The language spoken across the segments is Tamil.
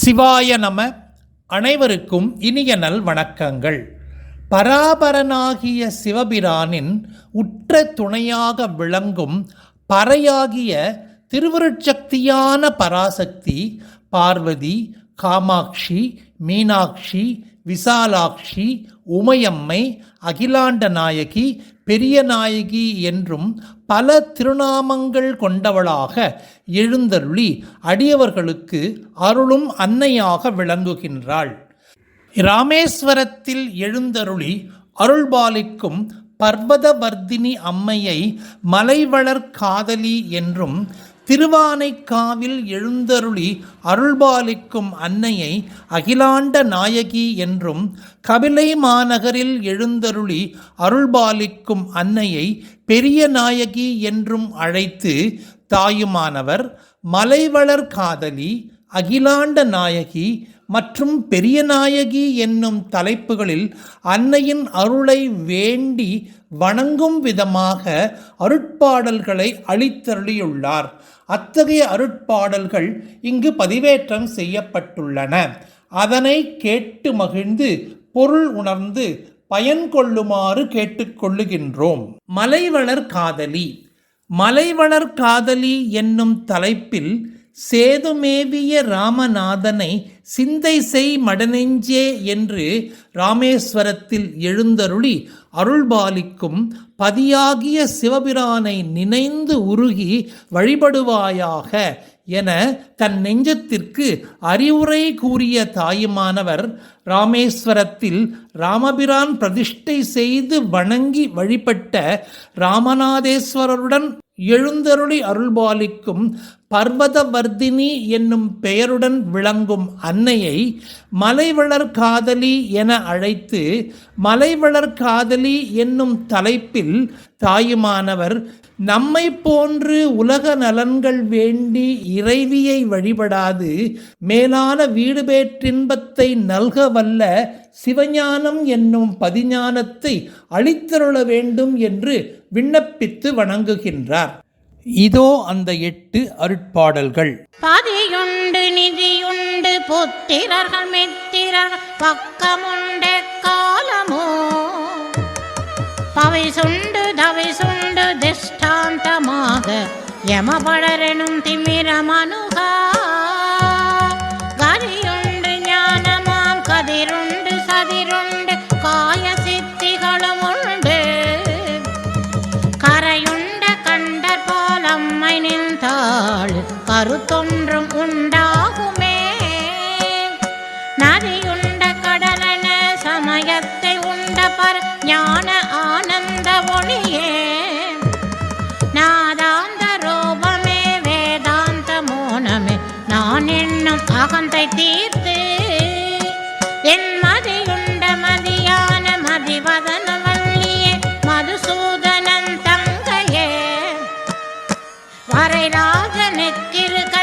சிவாய நம. அனைவருக்கும் இனிய நல் வணக்கங்கள். பராபரனாகிய சிவபிரானின் உற்ற துணையாக விளங்கும் பறையாகிய திருவருட்சக்தியான பராசக்தி பார்வதி காமாட்சி மீனாட்சி விசாலாட்சி உமையம்மை அகிலாண்ட நாயகி பெரிய நாயகி என்றும் பல திருநாமங்கள் கொண்டவளாக எழுந்தருளி அடியவர்களுக்கு அருளும் அன்னையாக விளங்குகின்றாள். ராமேஸ்வரத்தில் எழுந்தருளி அருள்பாலிக்கும் பர்வதவர்த்தினி அம்மையை மலைவளர் காதலி என்றும் திருவானைக்காவில் எழுந்தருளி அருள்பாலிக்கும் அன்னையை அகிலாண்ட நாயகி என்றும் கபிலை மாநகரில் எழுந்தருளி அருள்பாலிக்கும் அன்னையை பெரிய நாயகி என்றும் அழைத்து தாயுமானவர் மலைவளர் காதலி அகிலாண்ட நாயகி மற்றும் பெரிய நாயகி என்னும் தலைப்புகளில் அன்னையின் அருளை வேண்டி வணங்கும் விதமாக அருட்பாடல்களை அளித்தருளியுள்ளார். அத்தகைய அருட்பாடல்கள் இங்கு பதிவேற்றம் செய்யப்பட்டுள்ளன. அதனை கேட்டு மகிழ்ந்து பொருள் உணர்ந்து பயன் கொள்ளுமாறு கேட்டுக்கொள்ளுகின்றோம் மலைவளர் காதலி. மலைவளர் காதலி என்னும் தலைப்பில் சேதுமேவிய ராமநாதனை சிந்தை செய் மடநெஞ்சே என்று ராமேஸ்வரத்தில் எழுந்தருளி அருள்பாலிக்கும் பதியாகிய சிவபிரானை நினைந்து உருகி வழிபடுவாயாக என தன் நெஞ்சத்திற்கு அறிவுரை கூறிய தாயுமானவர் ராமேஸ்வரத்தில் ராமபிரான் பிரதிஷ்டை செய்து வணங்கி வழிபட்ட ராமநாதேஸ்வரருடன் எழுந்தருளி அருள்பாலிக்கும் பர்வதவர்த்தினி என்னும் பெயருடன் விளங்கும் அன்னையை மலைவளர் காதலி என அழைத்து மலைவளர் காதலி என்னும் தலைப்பில் தாயுமானவர் நம்மை போன்று உலக நலன்கள் வேண்டி இறைவியை வழிபடாது மேலான வீடுபேற்றின்பத்தை நல்க வல்ல சிவஞானம் என்னும் பதிஞானத்தை அளித்தருள வேண்டும் என்று விண்ணப்பித்து வணங்குகின்றார். இதோ அந்த எட்டு அருட்பாடல்கள். பதியுண்டு நிதியுண்டு புத்திரர்கள் மித்திரர்கள் பக்கமுண்டு காலமோ? பவை சுண்டு தவை சுண்டு திஷ்டாந்தமாக யமபடரெனும் திமிரமனுகா நின்றாள் கருத்தொன்றும் உண்டாகுமே. நதியுண்ட கடலன சமயத்தை உண்ட பர ஞான ஆனந்த ஒளியே. நாதாந்த ரூபமே வேதாந்த மோனமே நான் என்னும் அகந்தை தீர்த்து. என் மதியுண்ட மதியான மதிவதன வள்ளியே மதுசூதனன் தங்கையே. வரைராஜனுக்கிரு கண்மணியாயுதேத்த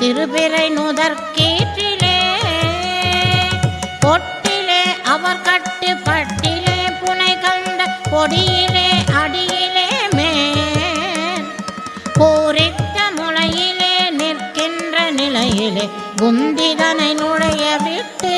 சிறுபிறை நுதற்கீற்றிலே பொட்டிலே அவர் கட்டு பட்டிலே புனை கண்ட பொடியிலே அடியிலே மேல். பூரித்த முளையிலே நிற்கின்ற நிலையிலே குந்திதனை நுழைய விட்டு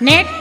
நெட்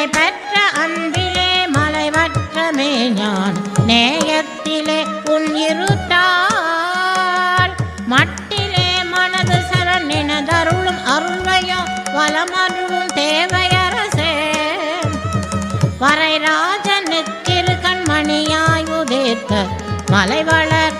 நிலை பெற்ற அன்பிலே மலைவற்றமே ஞான் நேயத்திலே உன் இருத்தாள் மட்டிலே மனது சரணினதருளும் அருள்வையோ வலமருவும் தேவையரசே. வரை வரைராஜனுக்கிரு கண்மணியாயுதேத்த மலை வளர்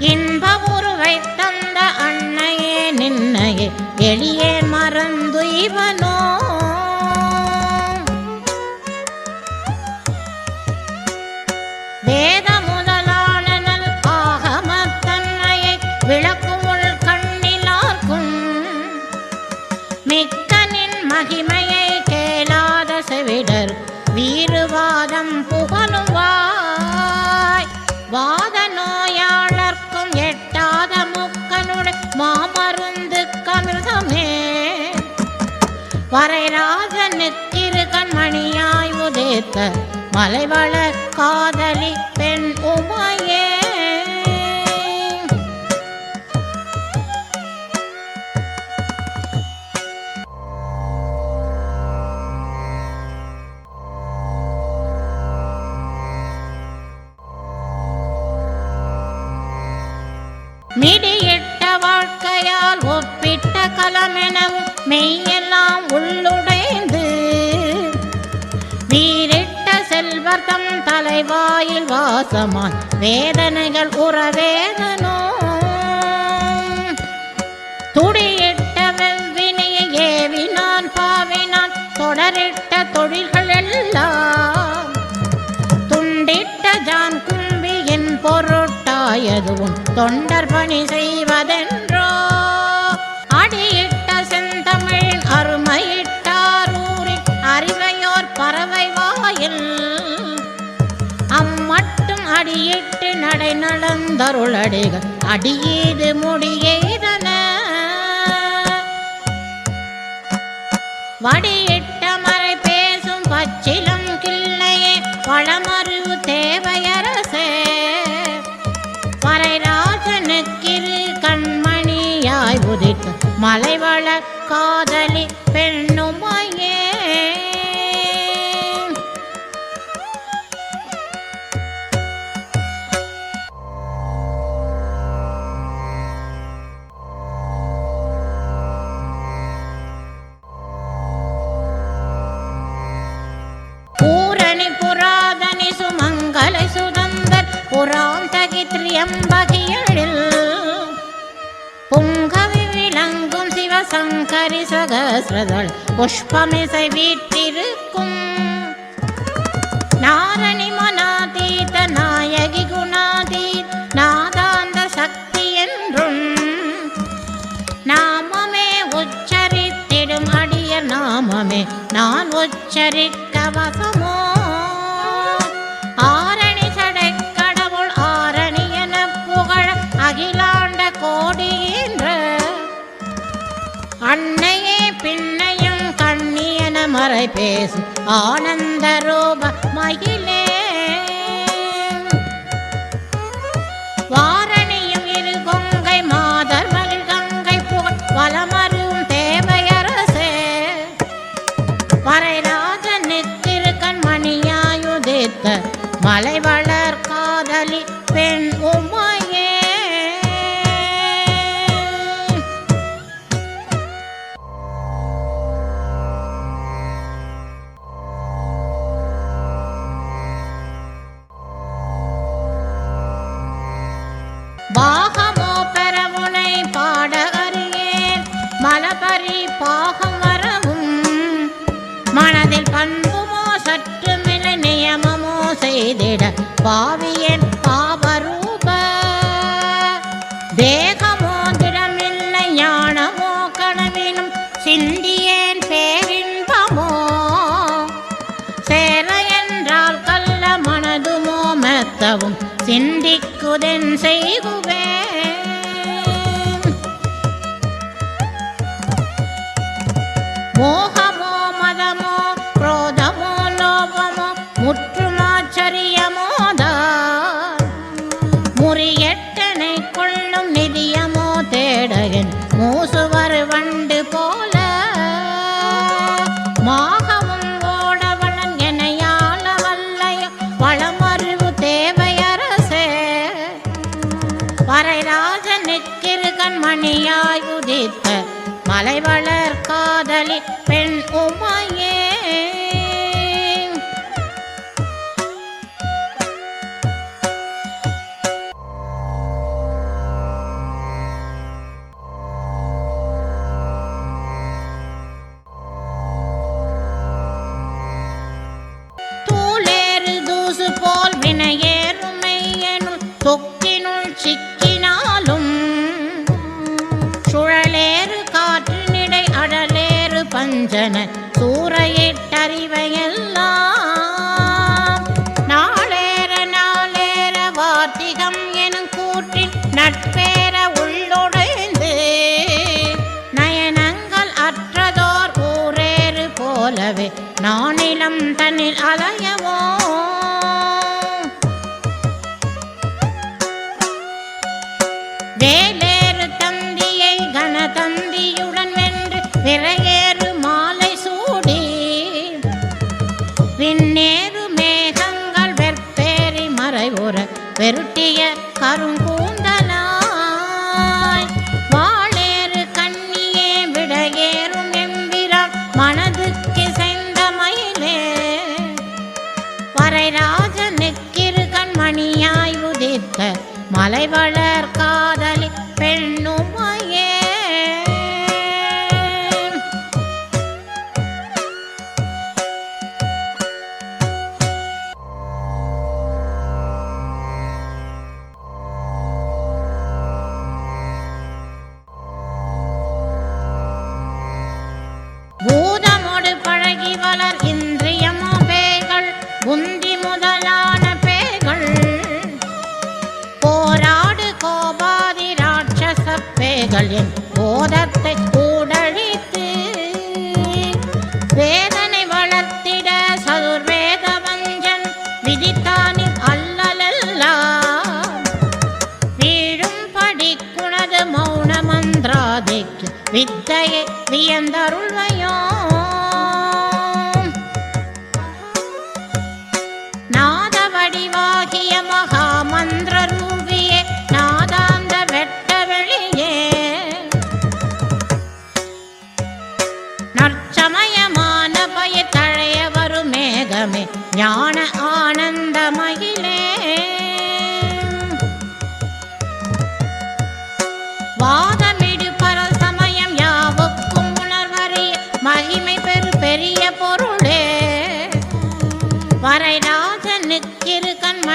இன்ப உருவை தந்த அன்னையே நின்னையே எளியே மறந்து இவனோ வரைராஜன் வரைராஜனுக்கிரு கண்மணியாய் உதைத்த மலைவளர் காதலி பெண் உமையே. மிடியிட்ட வாழ்க்கையால் ஒப்பிட்ட கலமெனவும் மெய்ய செல்வர்தம் தலைவாயில் வாசமான் வேதனைகள் உறவேதனோ துடியிட்ட வெவ்வினையை ஏவினான் பாவினான் தொடரிட்ட தொழில்கள் எல்லாம். துண்டிட்ட ஜான் கும்பியின் பொருட்டாயதுவும் தொண்டர் பணி நடந்தருளடிகள் அடியீது முடியேதன. வடியிட்ட மறை பேசும் பச்சிலம் கிள்ளையே பழமறிவு தேவையரசே. மறைராஜனுக்கிரு கண்மணியாய் உதித்து மலைவள காதலி சிவசங்கரி சகசிரதள் புஷ்பமிசை வீற்றிருக்கும் நாரணி மனாதீத நாயகி குணாதீ நாதாந்த சக்தி என்றும். நாமமே உச்சரித்திடும் அடிய நாமமே நான் உச்சரிக்க வசமோ? கண்ணியன பேசும் ஆனந்த ரூப மகிழே வாரணியும் இரு கொங்கை மாதர் மகிழ் கங்கை புகழ் வளமரும் தேவையரசே. பறைராஜனுக்கிரு கண்மணியாயுதித்த மலை மலைவள அதில் பண்புமோ சற்றுமில்லை நியமமோ செய்திட பாவியன் பாவரூப தேகமோ திடமில்லை ஞானமோ கனவினும் சிந்தியேன் பேரின்பமோ. சேர என்றால் கல்ல மனதுமோ மெத்தவும் சிந்திக்குதென் செய்குவேன் பஞ்சன சூறையிட்டறிவையெல்லாம். நாளேற நாளேற வாத்திகம் எனும் கூற்றின் நட்பேற உள்ளொடைந்து. நயனங்கள் அற்றதோர் ஊரேறு போலவே நானிலம் தன்னில் அலைய வித்தையை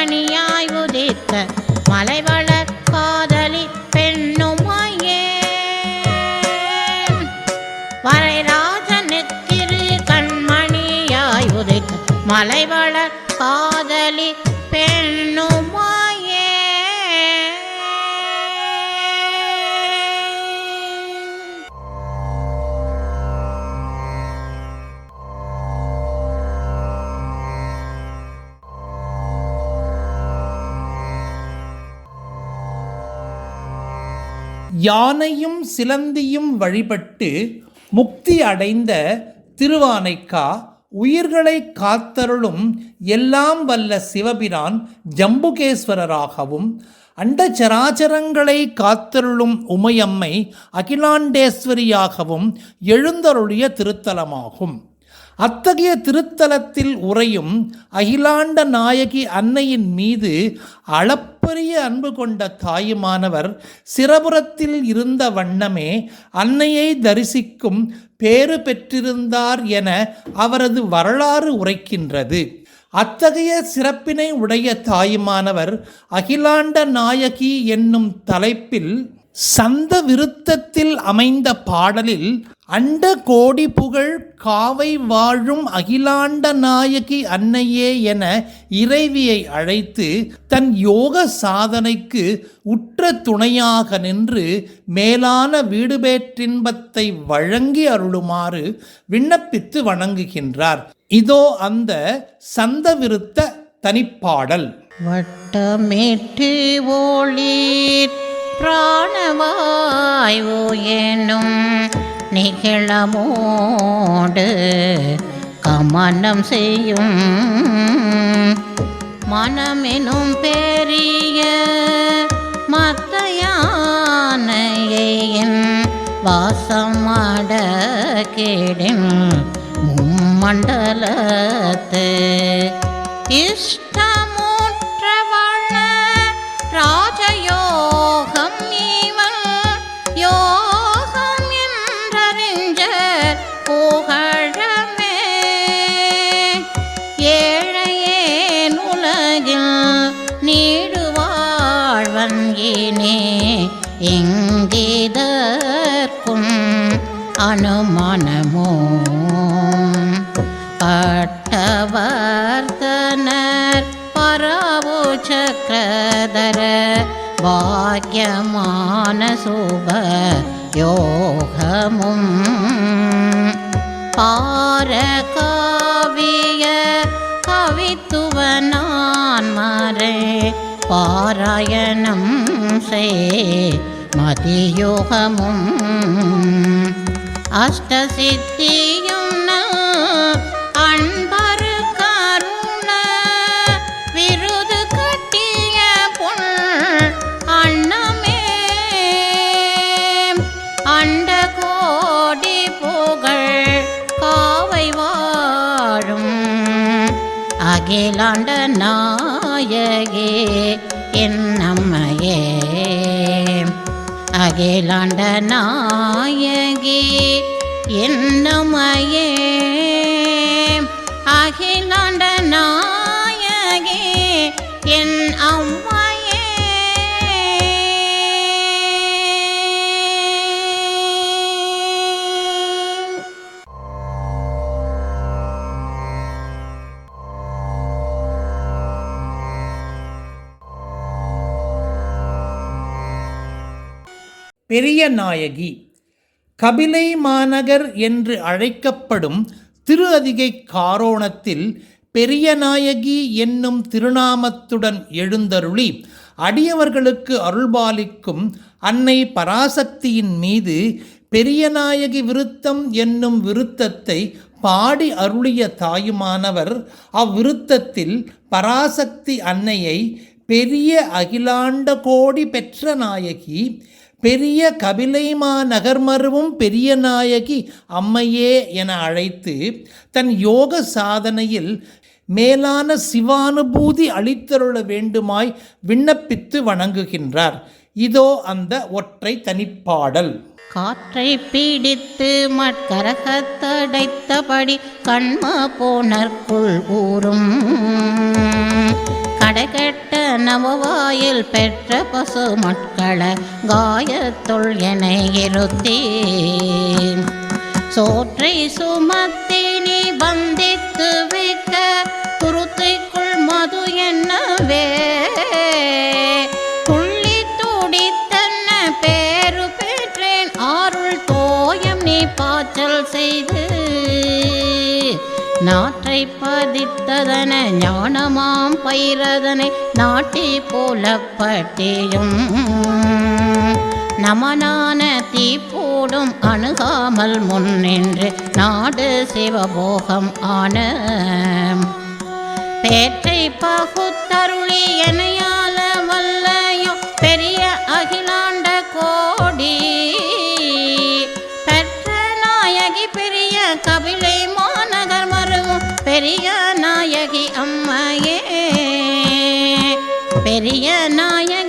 மணியாய் உதித்த மலைவளர் காதலி பெண்ணுமையே. வரைராஜனுக்கிரு கண்மணியாய் உதித்த மலைவளர் காதலி யானையும் சிலந்தியும் வழிபட்டு முக்தி அடைந்த திருவானைக்கா உயிர்களை காத்தருளும் எல்லாம் வல்ல சிவபிரான் ஜம்புகேஸ்வரராகவும் அண்டச்சராச்சரங்களை காத்தருளும் உமையம்மை அகிலாண்டேஸ்வரியாகவும் எழுந்தருளிய திருத்தலமாகும். அத்தகைய திருத்தலத்தில் உறையும் அகிலாண்ட நாயகி அன்னையின் மீது அளப்பரிய அன்பு கொண்ட தாயுமானவர் சிரபுரத்தில் இருந்த வண்ணமே அன்னையை தரிசிக்கும் பேறு பெற்றிருந்தார் என அவரது வரலாறு உரைக்கின்றது. அத்தகைய சிறப்பினை உடைய தாயுமானவர் அகிலாண்ட நாயகி என்னும் தலைப்பில் சந்த விருத்தத்தில் அமைந்த பாடலில் அண்ட கோடி புகழ் காவை வாழும் அகிலாண்ட நாயகி அன்னையே என இறைவியை அழைத்து தன் யோக சாதனைக்கு உற்ற துணையாக நின்று மேலான வீடுபேற்றின்பத்தை வழங்கி அருளுமாறு விண்ணப்பித்து வணங்குகின்றார். இதோ அந்த சந்த விருத்த தனிப்பாடல். வட்டமிட்டு ஓளீர் பிராணவாயு எனும் நிகழமோடு கமனம் செய்யும் மனமெனும் பெரிய மத்த யானையின் வாசம் அடக்கிடின் மும்மண்டலத்து இஷ்ட அனுமானமோ பட்டவர்த்தனர் பரவு சக்கரதர பாக்கியமான சுப யோகமும் பாரகாவிய கவித்துவ நான் மறை பாராயணம் செய் மதியோகமும் அஷ்டசித்தியும் அன்பரு கருண விருது கட்டிய பொன் அண்ணமே அண்ட கோடி புகழ் காவை வாழும் அகிலாண்ட நாயகே என் அகிலாண்ட நாயகி என்னமையே அகிலாண்ட நாயகி என் அம்மா பெரிய நாயகி. கபிலை மாநகர் என்று அழைக்கப்படும் திரு அதிகை காரோணத்தில் பெரிய நாயகி என்னும் திருநாமத்துடன் எழுந்தருளி அடியவர்களுக்கு அருள்பாலிக்கும் அன்னை பராசக்தியின் மீது பெரியநாயகி விருத்தம் என்னும் விருத்தத்தை பாடி அருளிய தாயுமானவர் அவ்விருத்தத்தில் பராசக்தி அன்னையை பெரிய அகிலாண்ட கோடி பெற்ற நாயகி பெரிய கபிலைமா நகர்மருவும் பெரிய நாயகி அம்மையே என அழைத்து தன் யோக சாதனையில் மேலான சிவானுபூதி அளித்தருள வேண்டுமாய் விண்ணப்பித்து வணங்குகின்றார். இதோ அந்த ஒற்றை தனிப்பாடல். காற்றை பீடித்து மட்கரகத்தடைத்தபடி கண்மா போனற்குள் ஊறும் கடைகெட்ட நவவாயில் பெற்ற பசு மட்கள காயத்துள் என இருத்தேன். சோற்றை சுமத்தி நீ வந்தித்து வைக்க குருத்தைக்குள் மது என்னவே? துள்ளி துடித்தன்ன பேரு பெற்றேன். ஆருள் தோயம் நீ பாச்சல் செய்து நாற்றை பதித்ததன ஞானமாம் பயிரதனை நாட்டி போலப்பட்டேயும். நமனான தீப்போடும் அணுகாமல் முன்னின்று நாடு சிவபோகம் ஆன. பேற்றை பகுத்தருளி எனையா பெரிய நாயகி அம்மையே. பெரிய நாயகி